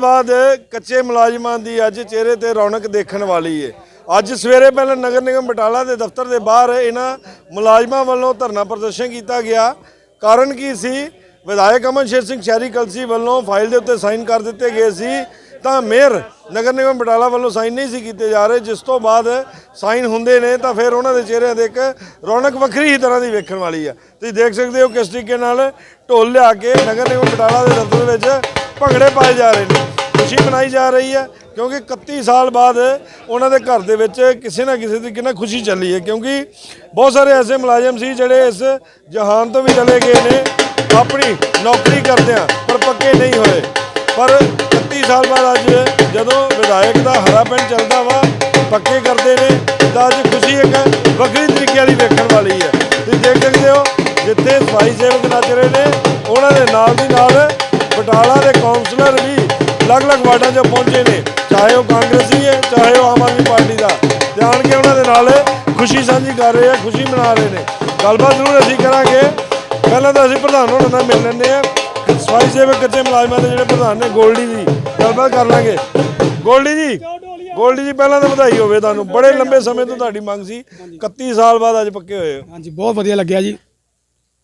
ਬਾਅਦ ਕੱਚੇ ਮੁਲਾਜ਼ਮਾਂ ਦੀ ਅੱਜ ਚਿਹਰੇ ਤੇ ਰੌਣਕ ਦੇਖਣ ਵਾਲੀ ਹੈ ਅੱਜ ਸਵੇਰੇ ਪਹਿਲਾਂ ਨਗਰ ਨਿਗਮ ਬਟਾਲਾ ਦੇ ਦਫ਼ਤਰ ਦੇ ਬਾਹਰ ਇਹਨਾਂ ਮੁਲਾਜ਼ਮਾਂ ਵੱਲੋਂ ਧਰਨਾ ਪ੍ਰਦਰਸ਼ਨ ਕੀਤਾ ਗਿਆ। ਕਾਰਨ ਕੀ ਸੀ? ਵਿਧਾਇਕ ਅਮਨ ਸ਼ੇਰ ਸਿੰਘ ਸ਼ਹਿਰੀ ਕਲਸੀ ਵੱਲੋਂ ਫਾਈਲ ਦੇ ਉੱਤੇ ਸਾਈਨ ਕਰ ਦਿੱਤੇ ਗਏ ਸੀ। ਤਾਂ ਮੇਅਰ ਨਗਰ ਨਿਗਮ ਬਟਾਲਾ ਵੱਲੋਂ ਸਾਈਨ ਨਹੀਂ ਸੀ ਕੀਤੇ ਜਾ ਰਹੇ। ਜਿਸ ਤੋਂ ਬਾਅਦ ਸਾਈਨ ਹੁੰਦੇ ਨੇ ਤਾਂ ਫਿਰ ਉਹਨਾਂ ਦੇ ਚਿਹਰਿਆਂ ਤੇ ਇੱਕ ਰੌਣਕ ਵੱਖਰੀ ਹੀ ਤਰ੍ਹਾਂ ਦੀ ਵੇਖਣ ਵਾਲੀ ਆ। ਤੁਸੀਂ ਦੇਖ ਸਕਦੇ ਹੋ ਕਿਸ ਤਰੀਕੇ ਨਾਲ ਢੋਲ ਲਿਆ ਕੇ ਨਗਰ ਨਿਗਮ ਬਟਾਲਾ ਦੇ ਦਫ਼ਤਰ ਵਿੱਚ ਭੰਗੜੇ ਪਾਏ ਜਾ ਰਹੇ ਨੇ, ਖੁਸ਼ੀ ਮਨਾਈ ਜਾ ਰਹੀ ਹੈ, ਕਿਉਂਕਿ 31 ਸਾਲ ਬਾਅਦ ਉਹਨਾਂ ਦੇ ਘਰ ਦੇ ਵਿੱਚ ਕਿਸੇ ਨਾ ਕਿਸੇ ਤਰੀਕੇ ਨਾਲ ਖੁਸ਼ੀ ਚੱਲੀ ਹੈ, ਕਿਉਂਕਿ ਬਹੁਤ ਸਾਰੇ ਐਸੇ ਮੁਲਾਜ਼ਮ ਸੀ ਜਿਹੜੇ ਇਸ ਜਹਾਨ ਤੋਂ ਵੀ ਚਲੇ ਗਏ ਨੇ, ਆਪਣੀ ਨੌਕਰੀ ਕਰਦਿਆਂ ਪਰ ਪੱਕੇ ਨਹੀਂ ਹੋਏ। ਪਰ 31 ਸਾਲ ਬਾਅਦ ਅੱਜ ਜਦੋਂ ਵਿਧਾਇਕ ਦਾ ਹਰਾ ਪਿੰਡ ਚੱਲਦਾ ਵਾ, ਪੱਕੇ ਕਰਦੇ ਨੇ, ਤਾਂ ਅੱਜ ਖੁਸ਼ੀ ਇੱਕ ਵੱਖਰੀ ਤਰੀਕੇ ਵਾਲੀ ਵੇਖਣ ਵਾਲੀ ਹੈ। ਤੁਸੀਂ ਦੇਖ ਸਕਦੇ ਹੋ, ਜਿੱਥੇ ਸਫ਼ਾਈ ਸੇਵਕ ਨੱਚ ਰਹੇ ਨੇ, ਉਹਨਾਂ ਦੇ ਨਾਲ ਦੀ ਨਾਲ ਬਟਾਲਾ ਦੇ ਕਾਉਂਸਲਰ ਵੀ ਅਲੱਗ-ਅਲੱਗ ਵਾਰਡਾਂ 'ਚ ਪਹੁੰਚੇ ਨੇ। ਚਾਹੇ ਉਹ ਕਾਂਗਰਸੀ ਹੈ, ਚਾਹੇ ਉਹ ਆਮ ਆਦਮੀ ਪਾਰਟੀ ਦਾ। ਤੇ ਆਣ ਕੇ ਉਹਨਾਂ ਦੇ ਨਾਲ ਖੁਸ਼ੀ ਸਾਂਝੀ ਕਰ ਰਹੇ ਆ, ਖੁਸ਼ੀ ਮਨਾ ਰਹੇ ਨੇ। ਗੱਲਬਾਤ ਜ਼ਰੂਰ ਅਸੀਂ ਕਰਾਂਗੇ। ਪਹਿਲਾਂ ਤਾਂ ਅਸੀਂ ਪ੍ਰਧਾਨ ਹੋਣਾ ਨਾਲ ਮਿਲ ਲੈਂਦੇ ਆ। ਸਫ਼ਾਈ ਸੇਵਕ ਕੱਚੇ ਮੁਲਾਜ਼ਮਾਂ ਦੇ ਜਿਹੜੇ ਪ੍ਰਧਾਨ ਨੇ, ਗੋਲਡੀ ਜੀ, ਗੱਲਬਾਤ ਕਰ ਲਾਂਗੇ। ਗੋਲਡੀ ਜੀ ਗੋਲਡੀ ਜੀ, ਪਹਿਲਾਂ ਤਾਂ ਵਧਾਈ ਹੋਵੇ ਤੁਹਾਨੂੰ। ਬੜੇ ਲੰਬੇ ਸਮੇਂ ਤੋਂ ਤੁਹਾਡੀ ਮੰਗ ਸੀ। 31 ਸਾਲ ਬਾਅਦ ਅੱਜ ਪੱਕੇ ਹੋਏ ਹੋ। ਹਾਂਜੀ, ਬਹੁਤ ਵਧੀਆ ਲੱਗਿਆ ਜੀ।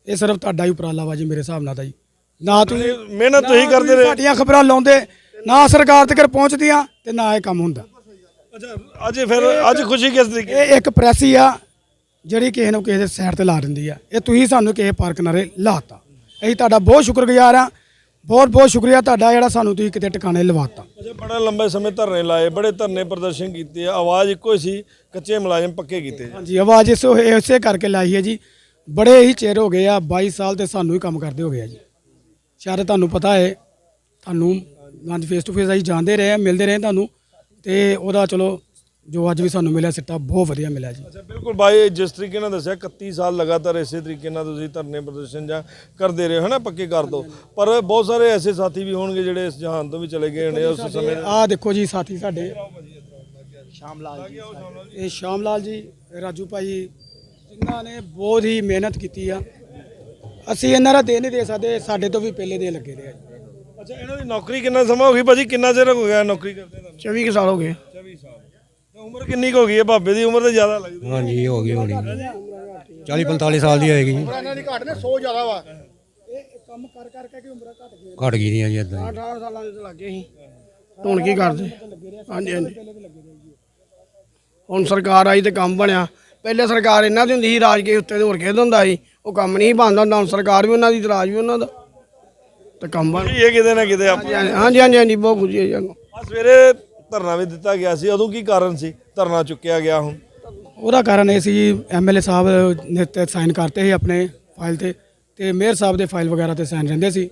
ਇਹ ਸਿਰਫ ਤੁਹਾਡਾ ਹੀ ਉਪਰਾਲਾ ਵਾ ਜੀ, ਮੇਰੇ ਹਿਸਾਬ ਨਾਲ ਤਾਂ ਜੀ। ਨਾ ਤੁਸੀਂ ਮਿਹਨਤ ਤੁਸੀਂ ਕਰਦੇ ਰਹੇ। ਸਾਡੀਆਂ ਖਬਰਾਂ ਲਾਉਂਦੇ ਨਾ ਸਰਕਾਰ ਤੱਕ ਪਹੁੰਚਦੀਆਂ ਤੇ ਨਾ ਇਹ ਕੰਮ ਹੁੰਦਾ। ਅੱਛਾ ਅੱਜ ਫਿਰ ਅੱਜ ਖੁਸ਼ੀ ਕਿਸ ਤਰੀਕੇ ਇਹ ਇੱਕ ਪ੍ਰੈਸ ਹੀ ਆ ਜਿਹੜੀ ਕਿਸੇ ਨੂੰ ਕਿਸੇ ਦੇ ਸਾਈਡ ਤੇ ਲਾ ਦਿੰਦੀ ਆ। ਇਹ ਤੁਸੀਂ ਸਾਨੂੰ ਕਿਸੇ ਪਾਰਕ ਨਾਰੇ ਲਾਤਾ। ਅਸੀਂ ਤੁਹਾਡਾ ਬਹੁਤ ਸ਼ੁਕਰਗੁਜ਼ਾਰ ਆ। ਬਹੁਤ ਬਹੁਤ ਸ਼ੁਕਰੀਆ ਤੁਹਾਡਾ ਜਿਹੜਾ ਸਾਨੂੰ ਤੁਸੀਂ ਕਿਤੇ ਟਿਕਾਣੇ ਲਵਾਤਾ। ਅੱਛਾ ਬੜਾ ਲੰਬੇ ਸਮੇਂ ਧਰਨੇ ਲਾਏ ਬੜੇ ਧਰਨੇ ਪ੍ਰਦਰਸ਼ਨ ਕੀਤੇ ਆ। ਆਵਾਜ਼ ਇੱਕੋ ਹੀ ਸੀ ਕੱਚੇ ਮੁਲਾਜ਼ਮ ਪੱਕੇ ਕੀਤੇ ਹਾਂਜੀ ਆਵਾਜ਼ ਇਸ ਇਸੇ ਕਰਕੇ ਲਾਈ ਹੈ ਜੀ। ਬੜੇ ਹੀ ਚਿਰ ਹੋ ਗਏ ਆ 22 ਸਾਲ ਤੇ ਸਾਨੂੰ ਹੀ ਕੰਮ ਕਰਦੇ ਹੋ ਗਏ ਆ ਜੀ। ਸ਼ਾਇਦ ਤੁਹਾਨੂੰ ਪਤਾ ਹੈ ਤੁਹਾਨੂੰ ਗੰਜ ਫੇਸ ਟੂ ਫੇਸ ਅਸੀਂ ਜਾਣਦੇ ਰਹੇ ਆ ਮਿਲਦੇ ਰਹੇ ਤੁਹਾਨੂੰ ਤੇ ਉਹਦਾ ਚਲੋ ਜੋ ਅੱਜ ਵੀ ਸਾਨੂੰ ਮਿਲਿਆ ਸਿੱਟਾ ਬਹੁਤ ਵਧੀਆ ਮਿਲਿਆ ਜੀ। ਅੱਛਾ ਬਿਲਕੁਲ ਬਾਈ ਜਿਸ ਤਰੀਕੇ ਨਾਲ ਦੱਸਿਆ 31 ਸਾਲ ਲਗਾਤਾਰ ਇਸੇ ਤਰੀਕੇ ਨਾਲ ਤੁਸੀਂ ਧਰਨੇ ਪ੍ਰਦਰਸ਼ਨ ਜਾਂ ਕਰਦੇ ਰਹੇ ਹੋ ਨਾ ਪੱਕੇ ਕਰ ਦੋ ਪਰ ਬਹੁਤ ਸਾਰੇ ਐਸੇ ਸਾਥੀ ਵੀ ਹੋਣਗੇ ਜਿਹੜੇ ਇਸ ਜਹਾਨ ਤੋਂ ਵੀ ਚਲੇ ਗਏ ਨੇ ਉਸ ਸਮੇਂ ਆਹ ਦੇਖੋ ਜੀ ਸਾਥੀ ਸਾਡੇ। ਸ਼ਾਮ ਲਾਲ ਜੀ। ਇਹ ਸ਼ਾਮ ਲਾਲ ਜੀ ਰਾਜੂ ਭਾਈ ਜਿਨ੍ਹਾਂ ਨੇ ਬਹੁਤ ਹੀ ਮਿਹਨਤ ਕੀਤੀ ਆ। ਅਸੀਂ ਇਹਨਾਂ ਦਾ ਦੇ ਨਹੀਂ ਦੇ ਸਕਦੇ ਸਾਡੇ ਤੋਂ ਵੀ ਪਹਿਲੇ ਦੇ ਲੱਗੇ ਦੇ ਆ ਜੀ। ਅੱਛਾ ਇਹਨਾਂ ਦੀ ਨੌਕਰੀ ਕਿੰਨਾ ਸਮਾਂ ਹੋ ਗਈ? ਭਾਜੀ ਕਿੰਨਾ ਚਿਰ ਹੋ ਗਿਆ ਨੌਕਰੀ ਕਰਦੇ ਤੁਹਾਨੂੰ 24 ਕੁ ਸਾਲ ਹੋ ਗਏ। 24 ਸਾਲ। ਤੇ ਉਮਰ ਕਿੰਨੀ ਕੁ ਹੋ ਗਈ ਹੈ ਭਾਬੇ ਦੀ? ਉਮਰ ਤਾਂ ਜ਼ਿਆਦਾ ਲੱਗਦੀ ਹਾਂਜੀ ਹੋ ਗਈ ਹੋਣੀ। 40 45 ਸਾਲ ਦੀ ਹੋਏਗੀ ਜੀ। ਇਹ ਕੰਮ ਕਰ ਕਰ ਕੇ ਉਮਰਾਂ ਘਟ ਗਈ ਘਟ ਗਈ ਦੀਆਂ ਜੀ ਇਦਾਂ 18 ਸਾਲਾਂ ਦੇ ਲੱਗੇ ਸੀ। ਹੁਣ ਕੀ ਕਰਦੇ? ਹਾਂਜੀ ਹਾਂਜੀ। ਹੁਣ ਸਰਕਾਰ ਆਈ ਤੇ ਕੰਮ ਬਣਿਆ। ਪਹਿਲੇ ਸਰਕਾਰ ਇਹਨਾਂ ਦੀ ਹੁੰਦੀ ਸੀ ਰਾਜ ਕੇ ਉੱਤੇ ਤੇ ਹੋਰ ਕਿਹਦਾ ਹੁੰਦਾ ਸੀ। ਉਹ ਕੰਮ ਨਹੀਂ ਬਣਦਾ ਹੁੰਦਾ ਹੁਣ ਸਰਕਾਰ ਵੀ ਉਹਨਾਂ ਦੀ ਤੇ ਰਾਜ ਵੀ ਉਹਨਾਂ ਦਾ। ਤੇ ਕੰਮ ਬਣ ਇਹ ਕਿਤੇ ਨਾ ਕਿਤੇ ਆਪਾਂ। ਹਾਂਜੀ ਹਾਂਜੀ ਹਾਂਜੀ ਬਹੁਤ ਖੁਸ਼ੀ ਹੈ ਜੀ ਆ ਸਵੇਰੇ ਧਰਨਾ ਵੀ ਦਿੱਤਾ ਗਿਆ ਸੀ ਉਦੋਂ ਕੀ ਕਾਰਨ ਸੀ? ਧਰਨਾ ਚੁੱਕਿਆ ਗਿਆ ਹੁਣ। ਉਹਦਾ ਕਾਰਨ ਇਹ ਸੀ ਜੀ ਐਮਐਲਏ ਸਾਹਿਬ ਨੇ ਤੇ ਸਾਈਨ ਕਰਤੇ ਸੀ ਆਪਣੇ ਫਾਈਲ ਤੇ ਤੇ ਮੇਅਰ ਸਾਹਿਬ ਦੇ ਫਾਈਲ ਵਗੈਰਾ ਤੇ ਸਾਈਨ ਰਹਿੰਦੇ ਸੀ।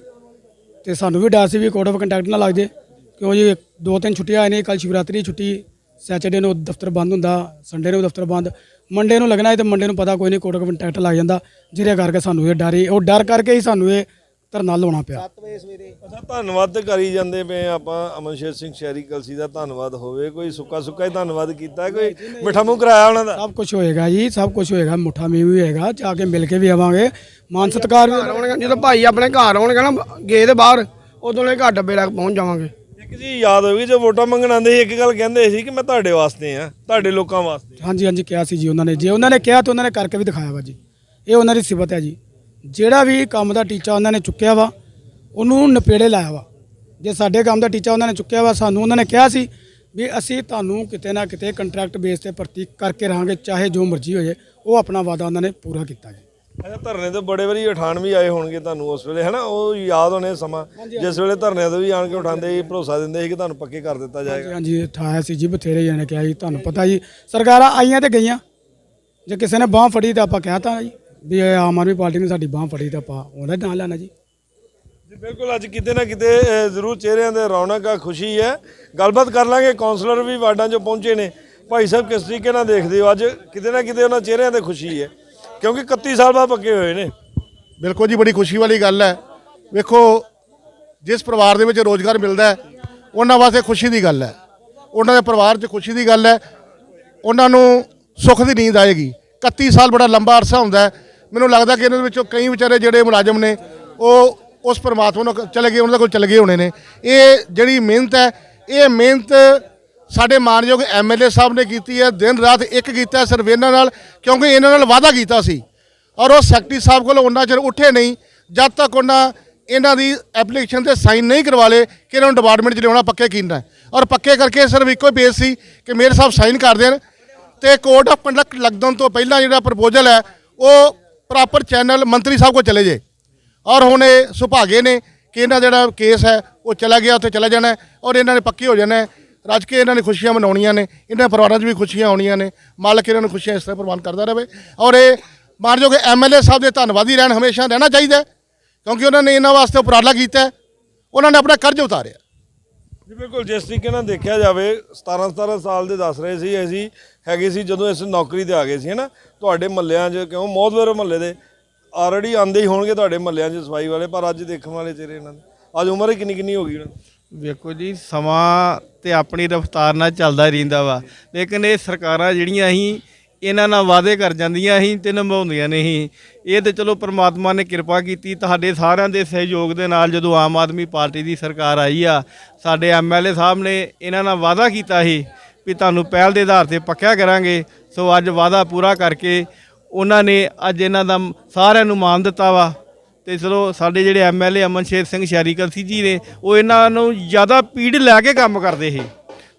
ਤੇ ਸਾਨੂੰ ਵੀ ਡਰ ਸੀ ਵੀ ਕੋਡ ਆਫ ਕੰਟੈਕਟ ਨਾ ਲੱਗ ਜੇ। ਕਿਉਂ ਜੀ ਦੋ ਤਿੰਨ ਛੁੱਟੀਆਂ ਆਏ ਨੇ ਕੱਲ ਸ਼ਿਵਰਾਤਰੀ ਦੀ ਛੁੱਟੀ ਸੈਚਰਡੇ ਨੂੰ ਦਫ਼ਤਰ ਬੰਦ ਹੁੰਦਾ ਸੰਡੇ ਨੂੰ ਦਫ਼ਤਰ ਬੰਦ। ਮੰਡੇ ਨੂੰ ਲੱਗਣਾ ਹੈ ਤੇ ਮੰਡੇ ਨੂੰ ਪਤਾ ਕੋਈ ਨਹੀਂ ਆਫ ਕੰਟੈਕਟ ਲੱਗ ਜਾਂਦਾ ਜਿਹਦੇ ਕਰਕੇ ਸਾਨੂੰ ਇਹ ਡਰ ਹੀ ਉਹ ਡਰ ਕਰਕੇ ਹੀ ਸਾਨੂੰ ਇਹ ਧਰਨਾ ਲਾਉਣਾ ਪਿਆ। ਅੱਛਾ ਧੰਨਵਾਦ ਤੇ ਕਰੀ ਜਾਂਦੇ ਪਏ ਆਪਾਂ। ਅਮਨਸ਼ੇਰ ਸਿੰਘ ਸ਼ਹਿਰੀ ਕਲਸੀ ਦਾ ਧੰਨਵਾਦ ਹੋਵੇ। ਕੋਈ ਸੁੱਕਾ ਸੁੱਕਾ ਹੀ ਧੰਨਵਾਦ ਕੀਤਾ ਕੋਈ ਮਿੱਠਾ ਮੂੰਹ ਕਰਾਇਆ ਉਹਨਾਂ ਦਾ? ਸਭ ਕੁਝ ਹੋਏਗਾ ਜੀ ਸਭ ਕੁਝ ਹੋਏਗਾ ਮੁੱਠਾ ਮੀਂਹ ਵੀ ਹੋਏਗਾ ਜਾ ਕੇ ਮਿਲ ਕੇ ਵੀ ਆਵਾਂਗੇ। ਮਾਨ ਸਤਿਕਾਰ ਵੀ ਆਉਣਗੇ ਜਦੋਂ ਭਾਈ ਆਪਣੇ ਘਰ ਆਉਣਗੇ ਨਾ ਗਏ ਦੇ ਬਾਹਰ ਉਦੋਂ ਨੇ ਘਰ ਡੱਬੇ ਲੈ ਕੇ ਪਹੁੰਚ ਜਾਵਾਂਗੇ। ਇੱਕ ਜੀ ਯਾਦ ਹੋਵੇਗੀ ਜੋ ਵੋਟਾਂ ਮੰਗਣ ਆਉਂਦੇ ਸੀ, ਇੱਕ ਗੱਲ ਕਹਿੰਦੇ ਸੀ ਕਿ ਮੈਂ ਤੁਹਾਡੇ ਵਾਸਤੇ ਆ, ਤੁਹਾਡੇ ਲੋਕਾਂ ਵਾਸਤੇ। ਹਾਂਜੀ ਹਾਂਜੀ, ਕਿਹਾ ਸੀ ਜੀ ਉਹਨਾਂ ਨੇ। ਜੇ ਉਹਨਾਂ ਨੇ ਕਿਹਾ ਤਾਂ ਉਹਨਾਂ ਨੇ ਕਰਕੇ ਵੀ ਦਿਖਾਇਆ ਵਾ ਜੀ। ਇਹ ਉਹਨਾਂ ਦੀ ਸਿਫਤ ਹੈ ਜੀ। ਜਿਹੜਾ ਵੀ ਕੰਮ ਦਾ ਟੀਚਾ ਉਹਨਾਂ ਨੇ ਚੁੱਕਿਆ ਵਾ, ਉਹਨੂੰ ਨਪੇੜੇ ਲਾਇਆ ਵਾ। ਜੇ ਸਾਡੇ ਕੰਮ ਦਾ ਟੀਚਾ ਉਹਨਾਂ ਨੇ ਚੁੱਕਿਆ ਵਾ, ਸਾਨੂੰ ਉਹਨਾਂ ਨੇ ਕਿਹਾ ਸੀ ਵੀ ਅਸੀਂ ਤੁਹਾਨੂੰ ਕਿਤੇ ਨਾ ਕਿਤੇ ਕੰਟਰੈਕਟ ਬੇਸ ਤੇ ਭਰਤੀ ਕਰਕੇ ਰਹਾਂਗੇ, ਚਾਹੇ ਜੋ ਮਰਜ਼ੀ ਹੋ ਜਾਏ ਉਹ ਆਪਣਾ ਵਾਅਦਾ ਉਹਨਾਂ ਨੇ ਪੂਰਾ ਕੀਤਾ ਜੀ। ਅੱਛਾ ਧਰਨੇ ਤੇ ਬੜੇ ਵਾਰੀ ਉਠਾਣ ਵੀ ਆਏ ਹੋਣਗੇ ਤੁਹਾਨੂੰ ਉਸ ਵੇਲੇ ਹੈਨਾ? ਉਹ ਯਾਦ ਹੋਣੇ ਸਮਾਂ ਜਿਸ ਵੇਲੇ ਧਰਨਿਆਂ ਤੇ ਵੀ ਆਣ ਕੇ ਉਠਾਉਂਦੇ ਸੀ ਭਰੋਸਾ ਦਿੰਦੇ ਸੀ ਕਿ ਤੁਹਾਨੂੰ ਪੱਕੇ ਕਰ ਦਿੱਤਾ ਜਾਏਗਾ। ਹਾਂਜੀ ਹਾਂਜੀ ਠਾਇਆ ਸੀ ਜੀ ਬਥੇਰੇ ਜਣੇ ਕਿਹਾ ਜੀ ਤੁਹਾਨੂੰ ਪਤਾ ਜੀ ਸਰਕਾਰਾਂ ਆਈਆਂ ਤੇ ਗਈਆਂ। ਜੇ ਕਿਸੇ ਨੇ ਬਾਹ ਫੜੀ ਤਾਂ ਆਪਾਂ ਕਹਿਤਾ ਜੀ ਵੀ ਇਹ ਆਮ ਆਦਮੀ ਪਾਰਟੀ ਨੇ ਸਾਡੀ ਬਾਹ ਫੜੀ ਤਾਂ ਆਪਾਂ ਉਹਦਾ ਨਾਂ ਲੈਣਾ ਜੀ। ਜੀ ਬਿਲਕੁਲ ਅੱਜ ਕਿਤੇ ਨਾ ਕਿਤੇ ਅਹ, ਜ਼ਰੂਰ ਚਿਹਰਿਆਂ ਦੇ ਰੌਣਕ ਆ ਖੁਸ਼ੀ ਹੈ। ਗੱਲਬਾਤ ਕਰ ਲਾਂਗੇ ਕਾਉਂਸਲਰ ਵੀ ਵਾਰਡਾਂ 'ਚੋਂ ਪਹੁੰਚੇ ਨੇ। ਭਾਈ ਸਾਹਿਬ ਕਿਸ ਤਰੀਕੇ ਨਾਲ ਦੇਖਦੇ ਹੋ? ਅੱਜ ਕਿਤੇ ਨਾ ਕਿਤੇ ਉਹਨਾਂ ਚਿਹਰਿਆਂ ਤੇ ਖੁਸ਼ੀ ਹੈ। ਕਿਉਂਕਿ 31 ਸਾਲ ਬਾਅਦ ਪੱਕੇ ਹੋਏ ਨੇ। ਬਿਲਕੁਲ ਜੀ, ਬੜੀ ਖੁਸ਼ੀ ਵਾਲੀ ਗੱਲ ਹੈ। ਵੇਖੋ, ਜਿਸ ਪਰਿਵਾਰ ਦੇ ਵਿੱਚ ਰੋਜ਼ਗਾਰ ਮਿਲਦਾ ਹੈ, ਉਹਨਾਂ ਵਾਸਤੇ ਖੁਸ਼ੀ ਦੀ ਗੱਲ ਹੈ। ਉਹਨਾਂ ਦੇ ਪਰਿਵਾਰ 'ਚ ਖੁਸ਼ੀ ਦੀ ਗੱਲ ਹੈ। ਉਹਨਾਂ ਨੂੰ ਸੁੱਖ ਦੀ ਨੀਂਦ ਆਏਗੀ। 31 ਸਾਲ ਬੜਾ ਲੰਬਾ ਅਰਸਾ ਹੁੰਦਾ ਮੈਨੂੰ ਲੱਗਦਾ ਕਿ ਇਹਨਾਂ ਦੇ ਵਿੱਚੋਂ ਕਈ ਵਿਚਾਰੇ ਜਿਹੜੇ ਮੁਲਾਜ਼ਮ ਨੇ, ਉਹ ਉਸ ਪਰਮਾਤਮਾ ਨੂੰ ਚਲੇ ਗਏ, ਉਹਨਾਂ ਦੇ ਕੋਲ ਚਲੇ ਗਏ ਹੋਣੇ ਨੇ। ਇਹ ਜਿਹੜੀ ਮਿਹਨਤ ਹੈ, ਇਹ ਮਿਹਨਤ ਸਾਡੇ ਮਾਨਯੋਗ ਐਮਐਲਏ ਸਾਹਿਬ ਨੇ ਕੀਤੀ ਹੈ, ਦਿਨ ਰਾਤ ਇੱਕ ਕੀਤਾ ਹੈ ਸਿਰਫ ਇਹਨਾਂ ਨਾਲ, ਕਿਉਂਕਿ ਇਹਨਾਂ ਨਾਲ ਵਾਅਦਾ ਕੀਤਾ ਸੀ। ਔਰ ਉਹ ਸੈਕਟਰੀ ਸਾਹਿਬ ਕੋਲ ਉਹਨਾਂ ਚਿਰ ਉੱਠੇ ਨਹੀਂ, ਜਦ ਤੱਕ ਉਹਨਾਂ ਇਹਨਾਂ ਦੀ ਐਪਲੀਕੇਸ਼ਨ ਤੇ ਸਾਈਨ ਨਹੀਂ ਕਰਵਾ ਲਏ ਕਿ ਇਹਨਾਂ ਨੂੰ ਡਿਪਾਰਟਮੈਂਟ 'ਚ ਲਿਆਉਣਾ ਪੱਕੇ ਕੀਤਾ ਔਰ ਪੱਕੇ ਕਰਕੇ ਸਿਰਫ ਇੱਕੋ ਹੀ ਬੇਸ ਸੀ ਕਿ ਮੇਅਰ ਸਾਹਿਬ ਸਾਈਨ ਕਰ ਦੇਣ ਤੇ ਕੋਰਟ ਆਫ ਕੰਡਕਟ ਲੱਗਣ ਤੋਂ ਪਹਿਲਾਂ ਜਿਹੜਾ ਪ੍ਰਪੋਜ਼ਲ ਹੈ, ਉਹ ਪ੍ਰੋਪਰ ਚੈਨਲ ਮੰਤਰੀ ਸਾਹਿਬ ਕੋਲ ਚਲੇ ਜੇ ਔਰ ਹੁਣ ਇਹ ਸੁਭਾਗੇ ਨੇ ਕਿ ਇਹਨਾਂ ਜਿਹੜਾ ਕੇਸ ਹੈ, ਉਹ ਚਲਾ ਗਿਆ, ਉੱਥੇ ਚਲਾ ਜਾਣਾ ਔਰ ਇਹਨਾਂ ਨੇ ਪੱਕੇ ਹੋ ਜਾਣਾ ਰੱਜ ਕੇ ਇਹਨਾਂ ਨੇ ਖੁਸ਼ੀਆਂ ਮਨਾਉਣੀਆਂ ਨੇ, ਇਹਨਾਂ ਪਰਿਵਾਰਾਂ 'ਚ ਵੀ ਖੁਸ਼ੀਆਂ ਆਉਣੀਆਂ ਨੇ, ਮਾਲਕ ਇਹਨਾਂ ਨੂੰ ਖੁਸ਼ੀਆਂ ਇਸ ਤਰ੍ਹਾਂ ਪ੍ਰਵਾਨ ਕਰਦਾ ਰਹੇ। ਔਰ ਇਹ ਮਾਨਯੋਗ ਐਮਐਲਏ ਸਾਹਿਬ ਦੇ ਧੰਨਵਾਦੀ ਰਹਿਣ ਹਮੇਸ਼ਾ ਰਹਿਣਾ ਚਾਹੀਦਾ ਕਿਉਂਕਿ ਉਹਨਾਂ ਨੇ ਇਹਨਾਂ ਵਾਸਤੇ ਉਪਰਾਲਾ ਕੀਤਾ ਉਹਨਾਂ ਨੇ ਆਪਣਾ ਕਰਜ਼ ਉਤਾਰਿਆ। ਜੀ, ਬਿਲਕੁਲ, ਜਿਸ ਤਰੀਕੇ ਨਾਲ ਦੇਖਿਆ ਜਾਵੇ 17 17 ਸਾਲ ਦੇ ਦੱਸ ਰਹੇ ਸੀ, ਅਸੀਂ ਹੈਗੇ ਸੀ ਜਦੋਂ ਇਸ ਨੌਕਰੀ ਤੇ ਆ ਗਏ ਸੀ, ਹੈਨਾ? ਤੁਹਾਡੇ ਮਹੱਲਿਆਂ 'ਚ, ਕਿਉਂ? ਮੌਦਵਰ ਮਹੱਲੇ ਦੇ, ਆਲਰੇਡੀ ਆਂਦੇ ਹੀ ਹੋਣਗੇ ਤੁਹਾਡੇ ਮਹੱਲਿਆਂ 'ਚ ਸਫ਼ਾਈ ਵਾਲੇ, ਪਰ ਅੱਜ ਦੇਖਣ ਵਾਲੇ ਚਿਹਰੇ ਇਹਨਾਂ ਦੇ। ਅੱਜ ਉਮਰ ਹੀ ਕਿੰਨੀ ਕਿੰਨੀ ਹੋ ਗਈ ਉਹਨਾਂ ਦੀ? ਵੇਖੋ ਜੀ, ਸਮਾਂ ਤੇ ਆਪਣੀ ਰਫ਼ਤਾਰ ਨਾਲ ਚੱਲਦਾ ਰਹਿੰਦਾ ਵਾ। ਲੇਕਿਨ ਇਹ ਸਰਕਾਰਾਂ ਜਿਹੜੀਆਂ ਅਸੀਂ ਇਹਨਾਂ ਨਾਲ ਵਾਅਦੇ ਕਰ ਜਾਂਦੀਆਂ ਅਸੀਂ ਤੇ ਨਿਭਾਉਂਦੀਆਂ ਨਹੀਂ ਇਹ ਤੇ ਚਲੋ ਪ੍ਰਮਾਤਮਾ ਨੇ ਕਿਰਪਾ ਕੀਤੀ, ਤੁਹਾਡੇ ਸਾਰਿਆਂ ਦੇ ਸਹਿਯੋਗ ਦੇ ਨਾਲ ਜਦੋਂ ਆਮ ਆਦਮੀ ਪਾਰਟੀ ਦੀ ਸਰਕਾਰ ਆਈ ਆ, ਸਾਡੇ ਐਮਐਲਏ ਸਾਹਿਬ ਨੇ ਇਹਨਾਂ ਨਾਲ ਵਾਅਦਾ ਕੀਤਾ ਸੀ ਵੀ ਤੁਹਾਨੂੰ ਪਹਿਲ ਦੇ ਆਧਾਰ ਤੇ ਪੱਕਿਆ ਕਰਾਂਗੇ। ਸੋ ਅੱਜ ਵਾਅਦਾ ਪੂਰਾ ਕਰਕੇ ਉਹਨਾਂ ਨੇ ਅੱਜ ਇਹਨਾਂ ਦਾ ਸਾਰਿਆਂ ਨੂੰ ਮਾਨ ਦਿੱਤਾ ਵਾ। ਤੇ ਚਲੋ ਸਾਡੇ ਜਿਹੜੇ ਐਮਐਲਏ ਅਮਨ ਸ਼ੇਰ ਸਿੰਘ ਸ਼ਹਿਰੀ ਸੀ ਜੀ ਨੇ ਉਹ ਇਹਨਾਂ ਨੂੰ ਜ਼ਿਆਦਾ ਪੀੜ ਲੈ ਕੇ ਕੰਮ ਕਰਦੇ ਸੀ।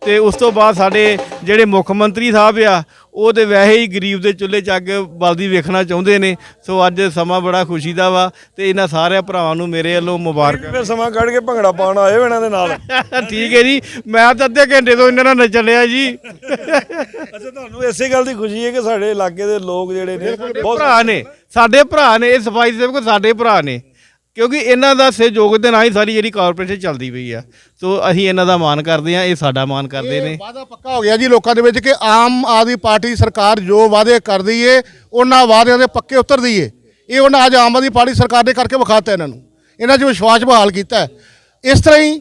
ਤੇ ਉਸ ਤੋਂ ਬਾਅਦ ਸਾਡੇ ਜਿਹੜੇ ਮੁੱਖ ਮੰਤਰੀ ਸਾਹਿਬ ਆ ਉਹ ਤੇ ਵੈਸੇ ਹੀ ਗਰੀਬ ਦੇ ਚੁੱਲ੍ਹੇ 'ਚ ਅੱਗ ਬਲਦੀ ਵੇਖਣਾ ਚਾਹੁੰਦੇ ਨੇ। ਸੋ ਅੱਜ ਸਮਾਂ ਬੜਾ ਖੁਸ਼ੀ ਦਾ ਵਾ ਤੇ ਇਹਨਾਂ ਸਾਰਿਆਂ ਭਰਾਵਾਂ ਨੂੰ ਮੇਰੇ ਵੱਲੋਂ ਮੁਬਾਰਕ। ਫਿਰ ਸਮਾਂ ਕੱਢ ਕੇ ਭੰਗੜਾ ਪਾਉਣ ਆਏ ਹੋ ਇਹਨਾਂ ਦੇ ਨਾਲ। ਠੀਕ ਹੈ ਜੀ ਮੈਂ ਤਾਂ ਅੱਧੇ ਘੰਟੇ ਤੋਂ ਇਹਨਾਂ ਨਾਲ ਨੱਚਣ ਲਿਆ ਜੀ। ਅੱਛਾ ਤੁਹਾਨੂੰ ਇਸੇ ਗੱਲ ਦੀ ਖੁਸ਼ੀ ਹੈ ਕਿ ਸਾਡੇ ਇਲਾਕੇ ਦੇ ਲੋਕ ਜਿਹੜੇ ਨੇ ਬਹੁਤ ਭਰਾ ਨੇ ਸਾਡੇ ਭਰਾ ਨੇ ਇਹ ਸਫ਼ਾਈ ਸੇਵਕ ਸਾਡੇ ਭਰਾ ਨੇ। ਕਿਉਂਕਿ ਇਹਨਾਂ ਦਾ ਸਹਿਯੋਗ ਦੇ ਨਾਲ ਹੀ ਸਾਰੀ ਜਿਹੜੀ ਕਾਰਪੋਰੇਸ਼ਨ ਚੱਲਦੀ ਪਈ ਆ। ਸੋ ਅਸੀਂ ਇਹਨਾਂ ਦਾ ਮਾਣ ਕਰਦੇ ਆ ਇਹ ਸਾਡਾ ਮਾਣ ਕਰਦੇ ਨੇ। ਵਾਅਦਾ ਪੱਕਾ ਹੋ ਗਿਆ ਜੀ ਲੋਕਾਂ ਦੇ ਵਿੱਚ ਕਿ ਆਮ ਆਦਮੀ ਪਾਰਟੀ ਸਰਕਾਰ ਜੋ ਵਾਅਦੇ ਕਰਦੀ ਏ, ਉਹਨਾਂ ਵਾਅਦਿਆਂ ਦੇ ਪੱਕੇ ਉਤਰਦੀ ਏ ਇਹ ਉਹਨਾਂ ਅੱਜ ਆਮ ਆਦਮੀ ਪਾਰਟੀ ਸਰਕਾਰ ਨੇ ਕਰਕੇ ਵਿਖਾਤਾ ਇਹਨਾਂ ਨੂੰ। ਇਹਨਾਂ 'ਚ ਵਿਸ਼ਵਾਸ ਬਹਾਲ ਕੀਤਾ ਇਸ ਤਰ੍ਹਾਂ ਹੀ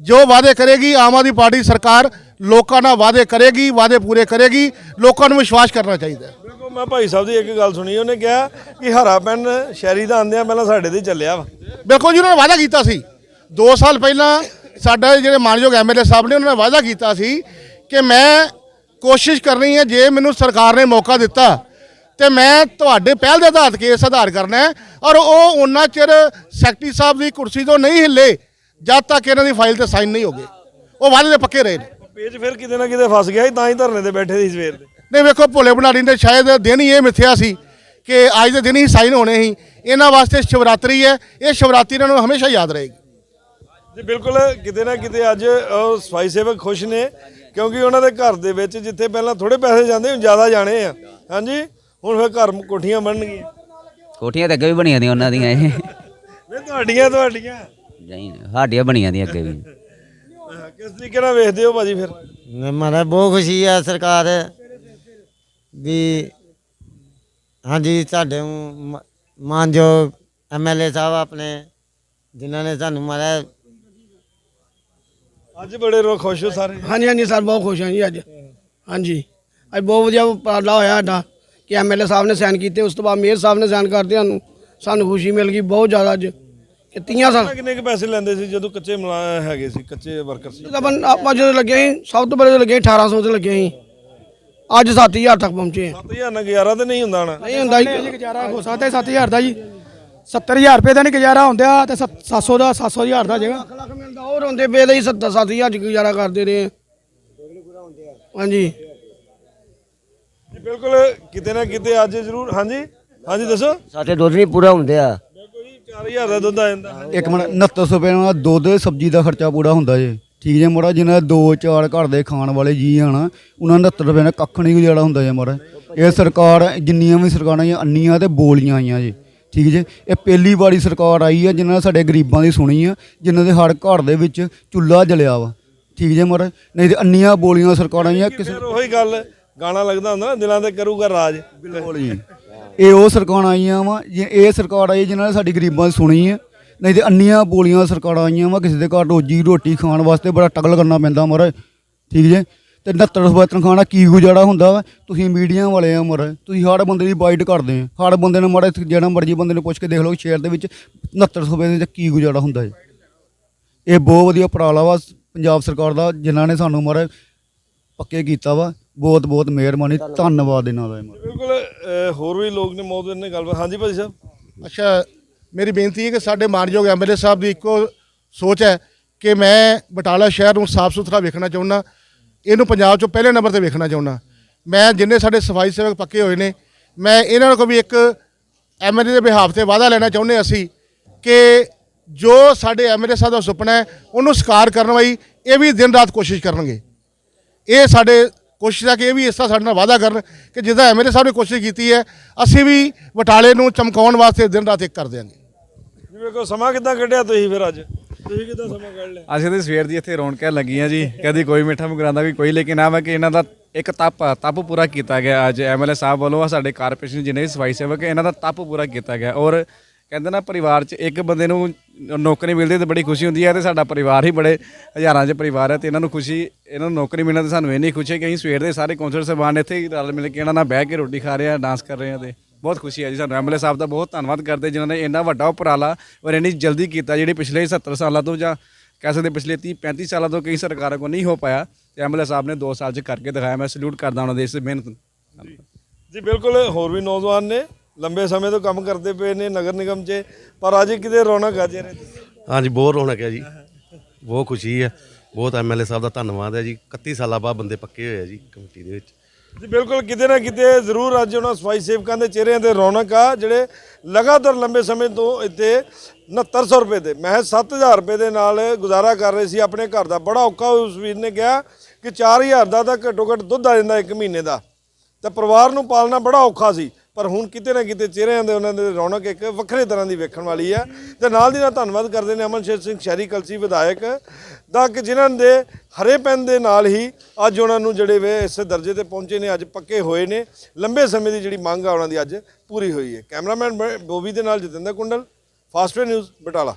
ਜੋ ਵਾਅਦੇ ਕਰੇਗੀ ਆਮ ਆਦਮੀ ਪਾਰਟੀ ਸਰਕਾਰ ਲੋਕਾਂ ਨਾਲ ਵਾਅਦੇ ਕਰੇਗੀ, ਵਾਅਦੇ ਪੂਰੇ ਕਰੇਗੀ, ਲੋਕਾਂ ਨੂੰ ਵਿਸ਼ਵਾਸ ਕਰਨਾ ਚਾਹੀਦਾ ਮੈਂ ਭਾਈ ਸਾਹਿਬ ਦੀ ਇੱਕ ਗੱਲ ਸੁਣੀ ਉਹਨੇ ਕਿਹਾ ਕਿ ਹਰਾ ਪੈਨ ਸ਼ਹਿਰੀ ਦਾ ਆਂਦਿਆਂ ਪਹਿਲਾਂ ਸਾਡੇ ਤੇ ਚੱਲਿਆ ਵਾ। ਬਿਲਕੁਲ ਜੀ ਉਹਨਾਂ ਨੇ ਵਾਅਦਾ ਕੀਤਾ ਸੀ। 2 ਸਾਲ ਪਹਿਲਾਂ ਸਾਡਾ ਜਿਹੜੇ ਮਾਨਯੋਗ ਐਮਐਲਏ ਸਾਹਿਬ ਨੇ ਉਹਨਾਂ ਨੇ ਵਾਅਦਾ ਕੀਤਾ ਸੀ ਕਿ ਮੈਂ ਕੋਸ਼ਿਸ਼ ਕਰਨੀ ਹੈ ਜੇ ਮੈਨੂੰ ਸਰਕਾਰ ਨੇ ਮੌਕਾ ਦਿੱਤਾ ਤੇ ਮੈਂ ਤੁਹਾਡੇ ਪਹਿਲ ਦੇ ਆਧਾਰ ਕੇਸ ਆਧਾਰ ਕਰਨਾ ਹੈ ਔਰ ਉਹ ਉਹਨਾਂ ਚਿਰ ਸੈਕਟਰੀ ਸਾਹਿਬ ਦੀ ਕੁਰਸੀ ਤੋਂ ਨਹੀਂ ਹਿੱਲੇ ਜਦ ਤੱਕ ਇਹਨਾਂ ਦੀ ਫਾਈਲ ਤੇ ਸਾਈਨ ਨਹੀਂ ਹੋ ਗਏ। ਉਹ ਵਾਅਦੇ ਦੇ ਪੱਕੇ ਰਹੇ ਨੇ। ਪੇਜ ਫਿਰ ਕਿਤੇ ਨਾ ਕਿਤੇ ਫਸ ਗਿਆ ਸੀ ਤਾਂ ਹੀ ਧਰਨੇ ਤੇ ਬੈਠੇ ਸੀ ਸਵੇਰ ਦੇ। ਨਹੀਂ ਵੇਖੋ ਭੋਲੇ ਭੰਡਾਰੀ ਨੇ ਸ਼ਾਇਦ ਦਿਨ ਹੀ ਇਹ ਮਿੱਥਿਆ ਸੀ ਕਿ ਅੱਜ ਦੇ ਦਿਨ ਹੀ ਸਾਈਨ ਹੋਣੇ ਸੀ। ਇਹਨਾਂ ਵਾਸਤੇ ਸ਼ਿਵਰਾਤਰੀ ਹੈ ਇਹ ਸ਼ਿਵਰਾਤਰੀ ਇਹਨਾਂ ਨੂੰ ਹਮੇਸ਼ਾ ਯਾਦ ਰਹੇਗੀ। ਜੀ ਬਿਲਕੁਲ ਕਿਤੇ ਨਾ ਕਿਤੇ ਅੱਜ ਉਹ ਸਫ਼ਾਈ ਸੇਵਕ ਖੁਸ਼ ਨੇ ਕਿਉਂਕਿ ਉਹਨਾਂ ਦੇ ਘਰ ਦੇ ਵਿੱਚ ਜਿੱਥੇ ਪਹਿਲਾਂ ਥੋੜੇ ਪੈਸੇ ਜਾਂਦੇ ਹੁਣ ਜ਼ਿਆਦਾ ਜਾਣੇ ਆ। ਹਾਂਜੀ? ਹੁਣ ਫਿਰ ਘਰ ਕੋਠੀਆਂ ਬਣਨਗੀਆਂ। ਕੋਠੀਆਂ ਤਾਂ ਅੱਗੇ ਵੀ ਬਣੀਆਂ ਦੀਆਂ ਉਹਨਾਂ ਦੀਆਂ ਇਹ। ਵੇ ਤੁਹਾਡੀਆਂ ਤੁਹਾਡੀਆਂ। ਨਹੀਂ ਸਾਡੀਆਂ ਬਣੀਆਂ ਦੀਆਂ ਅੱਗੇ ਵੀ। ਕਿਸ ਤਰੀਕੇ ਨਾਲ ਵੇਖਦੇ ਹੋ ਭਾਜੀ ਫਿਰ? ਮਨ ਬਹੁਤ ਖੁਸ਼ੀ ਆ ਸਰਕਾਰ। ਵੀ ਹਾਂਜੀ ਸਾਡੇ ਮ- ਮਾਨਯੋਗ ਐਮਐਲਏ ਸਾਹਿਬ ਆਪਣੇ ਜਿਨ੍ਹਾਂ ਨੇ ਸਾਨੂੰ ਮਾਰਾ ਅੱਜ ਬੜੇ ਰੋ ਖੁਸ਼ ਹੋ ਸਾਰੇ। ਹਾਂਜੀ ਹਾਂਜੀ ਸਰ ਬਹੁਤ ਖੁਸ਼ ਹਾਂ ਜੀ ਅੱਜ। ਹਾਂਜੀ। ਅੱਜ ਬਹੁਤ ਵਧੀਆ ਉਪਰਾਲਾ ਹੋਇਆ ਸਾਡਾ ਕਿ ਐਮਐਲਏ ਸਾਹਿਬ ਨੇ ਸਾਈਨ ਕੀਤੇ। ਉਸ ਤੋਂ ਬਾਅਦ ਮੇਅਰ ਸਾਹਿਬ ਨੇ ਸਾਈਨ ਕਰਦੇ ਸਾਨੂੰ ਸਾਨੂੰ ਖੁਸ਼ੀ ਮਿਲ ਗਈ ਬਹੁਤ ਜ਼ਿਆਦਾ ਅੱਜ। ਕਿ 30 ਸਾਲ ਕਿੰਨੇ ਕੁ ਪੈਸੇ ਲੈਂਦੇ ਸੀ ਜਦੋਂ ਕੱਚੇ ਮਲਾ ਹੈਗੇ ਸੀ ਕੱਚੇ ਵਰਕਰ ਸੀ? ਜਦੋਂ ਆਪਾਂ ਜਦੋਂ ਲੱਗੇ ਸੀ ਸਭ ਤੋਂ ਪਹਿਲੇ ਲੱਗੇ ਸੀ 1800 ਤੇ ਲੱਗੇ ਸੀ। ਅੱਜ 7000 ਤੱਕ ਪਹੁੰਚੇ ਹਾਂ 7000 ਨਾਲ ਗੁਜ਼ਾਰਾ ਤੇ ਨਹੀਂ ਹੁੰਦਾ ਨਾ ਨਹੀਂ ਹੁੰਦਾ ਜੀ। ਗੁਜ਼ਾਰਾ ਹੋ ਸਕਦਾ 7000 ਦਾ ਜੀ। 70000 ਰੁਪਏ ਦਾ ਨਹੀਂ ਗੁਜ਼ਾਰਾ ਹੁੰਦਾ ਤੇ 700 ਦਾ 700000 ਦਾ ਜਗਾ ਲੱਖ ਲੱਖ ਮਿਲਦਾ ਉਹ ਰੋਂਦੇ ਪਏ ਦੇ 70 7000 ਚ ਗੁਜ਼ਾਰਾ ਕਰਦੇ ਰਹੇ ਹਾਂਜੀ। ਜੀ ਬਿਲਕੁਲ ਕਿਤੇ ਨਾ ਕਿਤੇ ਅੱਜ ਜ਼ਰੂਰ ਹਾਂਜੀ? ਹਾਂਜੀ ਦੱਸੋ। ਸਾਡੇ ਦੁੱਧ ਨਹੀਂ ਪੂਰਾ ਹੁੰਦੇ ਆ। ਦੇਖੋ ਜੀ 4000 ਦਾ ਦੁੱਧ ਆ ਜਾਂਦਾ। ਇੱਕ ਮਿੰਟ 6900 ਰੁਪਏ ਨਾਲ ਦੁੱਧ ਸਬਜ਼ੀ ਦਾ ਖਰਚਾ ਪੂਰਾ ਹੁੰਦਾ ਜੇ। ਠੀਕ ਜੇ ਮੋੜਾ ਜਿਹਨਾਂ ਦੇ ਦੋ ਚਾਰ ਘਰ ਦੇ ਖਾਣ ਵਾਲੇ ਜੀ ਹਨ ਉਹਨਾਂ ਨੂੰ 69 ਰੁਪਏ ਨਾਲ ਕੱਖ ਨਹੀਂ ਗੁਜ਼ਾਰਾ ਹੁੰਦਾ ਜੇ ਮੋੜਾ। ਇਹ ਸਰਕਾਰ ਜਿੰਨੀਆਂ ਵੀ ਸਰਕਾਰਾਂ ਆਈਆਂ ਅੰਨੀਆਂ ਤੇ ਬੋਲੀਆਂ ਆਈਆਂ ਜੀ। ਠੀਕ ਜੇ? ਇਹ ਪਹਿਲੀ ਵਾਰੀ ਸਰਕਾਰ ਆਈ ਆ ਜਿਨ੍ਹਾਂ ਨੇ ਸਾਡੇ ਗਰੀਬਾਂ ਦੀ ਸੁਣੀ ਆ ਜਿਨ੍ਹਾਂ ਦੇ ਹਰ ਘਰ ਦੇ ਵਿੱਚ ਚੁੱਲ੍ਹਾ ਜਲਿਆ ਵਾ। ਠੀਕ ਜੇ ਮੋੜਾ? ਨਹੀਂ ਤੇ ਅੰਨੀਆਂ ਬੋਲੀਆਂ ਸਰਕਾਰਾਂ ਆਈਆਂ ਕਿਸੇ ਉਹੀ ਗੱਲ ਗਾਣਾ ਲੱਗਦਾ ਹੁੰਦਾ ਨਾ ਦਿਲਾਂ ਤੇ ਕਰੂਗਾ ਰਾਜ। ਬਿਲਕੁਲ ਜੀ। ਇਹ ਉਹ ਸਰਕਾਰਾਂ ਆਈਆਂ ਵਾ ਇਹ ਸਰਕਾਰ ਆਈ ਜਿਨ੍ਹਾਂ ਨੇ ਸਾਡੀ ਗਰੀਬਾਂ ਦੀ ਸੁਣੀ ਹੈ ਨਹੀਂ ਤੇ ਅੰਨੀਆਂ ਬੋਲੀਆਂ ਸਰਕਾਰਾਂ ਆਈਆਂ ਵਾ ਕਿਸੇ ਦੇ ਘਰ ਰੋਜੀ ਰੋਟੀ ਖਾਣ ਵਾਸਤੇ ਬੜਾ ਟਗਲ ਕਰਨਾ ਪੈਂਦਾ ਮਹਾਰਾਜ ਠੀਕ ਜੇ? ਤੇ 69 ਰੁਪਏ ਤਨਖਾਹ ਨਾਲ ਕੀ ਗੁਜ਼ਾਰਾ ਹੁੰਦਾ ਵਾ? ਤੁਸੀਂ ਮੀਡੀਆ ਵਾਲੇ ਆ ਮਰ ਤੁਸੀਂ ਹਰ ਬੰਦੇ ਦੀ ਬਾਈਟ ਕਰਦੇ ਆ। ਹਰ ਬੰਦੇ ਨੂੰ ਮਾੜਾ ਜਿਹੜਾ ਮਰਜ਼ੀ ਬੰਦੇ ਨੂੰ ਪੁੱਛ ਕੇ ਦੇਖ ਲਓ ਸ਼ੇਅਰ ਦੇ ਵਿੱਚ 69 ਰੁਪਏ ਦੇ ਵਿੱਚ ਕੀ ਗੁਜ਼ਾਰਾ ਹੁੰਦਾ ਹੈ ਇਹ ਬਹੁਤ ਵਧੀਆ ਉਪਰਾਲਾ ਵਾ ਪੰਜਾਬ ਸਰਕਾਰ ਦਾ ਜਿਨ੍ਹਾਂ ਨੇ ਸਾਨੂੰ ਮਾਰੇ ਪੱਕੇ ਕੀਤਾ ਵਾ। ਬਹੁਤ ਬਹੁਤ ਮਿਹਰਬਾਨੀ ਧੰਨਵਾਦ ਇਹਨਾਂ ਦਾ ਮਾਰੇ ਬਿਲਕੁਲ ਹੋਰ ਵੀ ਲੋਕ ਨੇ ਮੌਜੂਦ ਨੇ ਗੱਲਬਾਤ। ਹਾਂਜੀ ਭਾਜੀ ਸਾਹਿਬ। ਅੱਛਾ ਮੇਰੀ ਬੇਨਤੀ ਹੈ ਕਿ ਸਾਡੇ ਮਾਨਯੋਗ ਐਮਐਲਏ ਸਾਹਿਬ ਦੀ ਇੱਕੋ ਸੋਚ ਹੈ ਕਿ ਮੈਂ ਬਟਾਲਾ ਸ਼ਹਿਰ ਨੂੰ ਸਾਫ਼ ਸੁਥਰਾ ਵੇਖਣਾ ਚਾਹੁੰਦਾ, ਇਹਨੂੰ ਪੰਜਾਬ 'ਚੋਂ ਪਹਿਲੇ ਨੰਬਰ ਤੇ ਵੇਖਣਾ ਚਾਹੁੰਦਾ। ਮੈਂ ਜਿੰਨੇ ਸਾਡੇ ਸਫ਼ਾਈ ਸੇਵਕ ਪੱਕੇ ਹੋਏ ਨੇ, ਮੈਂ ਇਹਨਾਂ ਕੋਲ ਵੀ ਇੱਕ ਐਮਐਲਏ ਦੇ ਬਿਹਾਫ ਤੇ ਵਾਅਦਾ ਲੈਣਾ ਚਾਹੁੰਦੇ ਅਸੀਂ ਕਿ ਜੋ ਸਾਡੇ ਐਮਐਲਏ ਸਾਹਿਬ ਦਾ ਸੁਪਨਾ ਹੈ, ਉਹਨੂੰ ਸਾਕਾਰ ਕਰਨ ਲਈ ਇਹ ਵੀ ਦਿਨ ਰਾਤ ਕੋਸ਼ਿਸ਼ ਕਰਨਗੇ। ਇਹ ਸਾਡੇ ਕੋਸ਼ਿਸ਼ ਹੈ ਕਿ ਇਹ ਵੀ ਇਸ ਤਰ੍ਹਾਂ ਸਾਡੇ ਨਾਲ ਵਾਅਦਾ ਕਰਨ ਕਿ ਜਿੱਦਾਂ ਐਮਐਲਏ ਸਾਹਿਬ ਨੇ ਕੋਸ਼ਿਸ਼ ਕੀਤੀ ਹੈ, ਅਸੀਂ ਵੀ ਬਟਾਲੇ ਨੂੰ ਚਮਕਾਉਣ ਵਾਸਤੇ ਦਿਨ ਰਾਤ ਇੱਕ ਕਰ ਦਿਆਂਗੇ। ਜਿਵੇਂ ਕੋ ਸਮਾਂ ਕਿੱਦਾਂ ਕੱਢਿਆ ਤੁਸੀਂ ਫਿਰ ਅੱਜ? ਤੁਸੀਂ ਕਿੱਦਾਂ ਸਮਾਂ ਕੱਢ ਲਿਆ? ਅਸੀਂ ਤੇ ਸਵੇਰ ਦੀ ਇੱਥੇ ਰੌਣਕਾਂ ਲੱਗੀਆਂ ਜੀ। ਕਦੀ ਕੋਈ ਮਿੱਠਾ ਮੁਕਰਾਂਦਾ ਵੀ ਕੋਈ ਲੇਕਿਨ ਆ ਵਾ ਕਿ ਇਹਨਾਂ ਦਾ ਇੱਕ ਤਪ ਆ, ਤਪ ਪੂਰਾ ਕੀਤਾ ਗਿਆ ਅੱਜ। ਐਮਐਲਏ ਸਾਹਿਬ ਵੱਲੋਂ ਸਾਡੇ ਕਾਰਪੋਰੇਸ਼ਨ ਜਿੰਨੇ ਵੀ ਸਫ਼ਾਈ ਸੇਵਕ ਹੈ, ਇਹਨਾਂ ਦਾ ਤਪ ਪੂਰਾ ਕੀਤਾ ਗਿਆ। ਔਰ ਕਹਿੰਦੇ ਨਾ ਪਰਿਵਾਰ 'ਚ ਇੱਕ ਬੰਦੇ ਨੂੰ ਨੌਕਰੀ ਮਿਲਦੀ ਤੇ ਬੜੀ ਖੁਸ਼ੀ ਹੁੰਦੀ ਹੈ ਤੇ ਸਾਡਾ ਪਰਿਵਾਰ ਹੀ ਬੜੇ ਹਜ਼ਾਰਾਂ 'ਚ ਪਰਿਵਾਰ ਹੈ ਤੇ ਇਹਨਾਂ ਨੂੰ ਖੁਸ਼ੀ ਇਹਨਾਂ ਨੂੰ ਨੌਕਰੀ ਮਿਲਣ ਤੇ ਸਾਨੂੰ ਇੰਨੀ ਖੁਸ਼ੀ ਹੈ ਕਿ ਅਸੀਂ ਸਵੇਰ ਦੇ ਸਾਰੇ ਕੌਂਸਲਰ ਸਾਹਿਬਾਨ ਇੱਥੇ ਹੀ ਰਲ ਮਿਲ ਕੇ ਇਹਨਾਂ ਨਾਲ ਬਹਿ ਕੇ ਰੋਟੀ ਖਾ ਰਹੇ ਆ ਡਾਂਸ ਕਰ ਰਹੇ ਆ ਤੇ ਬਹੁਤ ਖੁਸ਼ੀ ਹੈ ਜੀ ਸਾਨੂੰ। ਐਮਐਲਏ ਸਾਹਿਬ ਦਾ ਬਹੁਤ ਧੰਨਵਾਦ ਕਰਦੇ ਜਿਨ੍ਹਾਂ ਨੇ ਇੰਨਾ ਵੱਡਾ ਉਪਰਾਲਾ ਔਰ ਇੰਨੀ ਜਲਦੀ ਕੀਤਾ ਜਿਹੜੇ ਪਿਛਲੇ 70 ਸਾਲਾਂ ਤੋਂ ਜਾਂ ਕਹਿ ਸਕਦੇ ਪਿਛਲੇ 30 35 ਸਾਲਾਂ ਤੋਂ ਕਈ ਸਰਕਾਰਾਂ ਕੋਲ ਨਹੀਂ ਹੋ ਪਾਇਆ। ਤੇ ਐਮਐਲਏ ਸਾਹਿਬ ਨੇ 2 ਸਾਲ 'ਚ ਕਰਕੇ ਦਿਖਾਇਆ। ਮੈਂ ਸਲੂਟ ਕਰਦਾ ਉਹਨਾਂ ਦੇ ਇਸ ਮਿਹਨਤ ਨੂੰ। ਜੀ। ਬਿਲਕੁਲ ਹੋਰ ਵੀ ਨੌਜਵਾਨ ਨੇ। ਲੰਬੇ ਸਮੇਂ ਤੋਂ ਕੰਮ ਕਰਦੇ ਪਏ ਨੇ ਨਗਰ ਨਿਗਮ 'ਚ। ਪਰ ਅੱਜ ਕਿਤੇ ਰੌਣਕ ਆ ਤੇ ਹਾਂਜੀ ਬਹੁਤ ਰੌਣਕ ਹੈ ਜੀ। ਬਹੁਤ ਖੁਸ਼ੀ ਹੈ। ਬਹੁਤ ਐਮਐਲਏ ਸਾਹਿਬ ਦਾ ਧੰਨਵਾਦ ਹੈ ਜੀ। 31 ਸਾਲਾਂ ਬਾਅਦ ਬੰਦੇ ਪੱਕੇ ਹੋਏ ਆ ਜੀ ਕਮੇਟੀ ਦੇ ਵਿੱਚ। ਜੀ, ਬਿਲਕੁਲ ਕਿਤੇ ਨਾ ਕਿਤੇ ਜ਼ਰੂਰ ਅੱਜ ਉਹਨਾਂ ਸਫ਼ਾਈ ਸੇਵਕਾਂ ਦੇ ਚਿਹਰਿਆਂ ਤੇ ਰੌਣਕ ਆ, ਜਿਹੜੇ ਲਗਾਤਾਰ ਲੰਬੇ ਸਮੇਂ ਤੋਂ ਇੱਥੇ 6900 ਰੁਪਏ ਦੇ ਮਹਿਜ਼ 7000 ਰੁਪਏ ਦੇ ਨਾਲ ਗੁਜ਼ਾਰਾ ਕਰ ਰਹੇ ਸੀ ਆਪਣੇ ਘਰ ਦਾ। ਬੜਾ ਔਖਾ ਉਸ ਵੀਰ ਨੇ ਕਿਹਾ ਕਿ 4000 ਦਾ ਤਾਂ ਘੱਟੋ ਘੱਟ ਦੁੱਧ ਆ ਜਾਂਦਾ ਇੱਕ ਮਹੀਨੇ ਦਾ। ਤੇ ਪਰਿਵਾਰ ਨੂੰ ਪਾਲਣਾ ਬੜਾ ਔਖਾ ਸੀ। ਪਰ ਹੁਣ ਕਿਤੇ ਨਾ ਕਿਤੇ ਚਿਹਰਿਆਂ ਦੇ ਉਹਨਾਂ ਦੇ ਰੌਣਕ ਇੱਕ ਵੱਖਰੇ ਤਰ੍ਹਾਂ ਦੀ ਵੇਖਣ ਵਾਲੀ ਹੈ। ਤੇ ਨਾਲ ਦੀ ਨਾਲ ਧੰਨਵਾਦ ਕਰਦੇ ਨੇ ਅਮਨਸ਼ੇਰ ਸਿੰਘ ਸ਼ਹਿਰੀ ਕਲਸੀ ਵਿਧਾਇਕ ਦਾ ਕਿ ਜਿਨ੍ਹਾਂ ਦੇ ਹਰੇ ਪੈਨ ਦੇ ਨਾਲ ਹੀ ਅੱਜ ਉਹਨਾਂ ਨੂੰ ਜਿਹੜੇ ਵੇ ਇਸ ਦਰਜੇ ਤੇ ਪਹੁੰਚੇ ਨੇ, ਅੱਜ ਪੱਕੇ ਹੋਏ ਨੇ। ਲੰਬੇ ਸਮੇਂ ਦੀ ਜਿਹੜੀ ਮੰਗ ਆ ਉਹਨਾਂ ਦੀ ਅੱਜ ਪੂਰੀ ਹੋਈ ਹੈ। ਕੈਮਰਾਮੈਨ ਬ- ਬੋਬੀ ਦੇ ਨਾਲ ਜਤਿੰਦਰ ਕੁੰਡਲ ਫਾਸਟਵੇ ਨਿਊਜ਼, ਬਟਾਲਾ।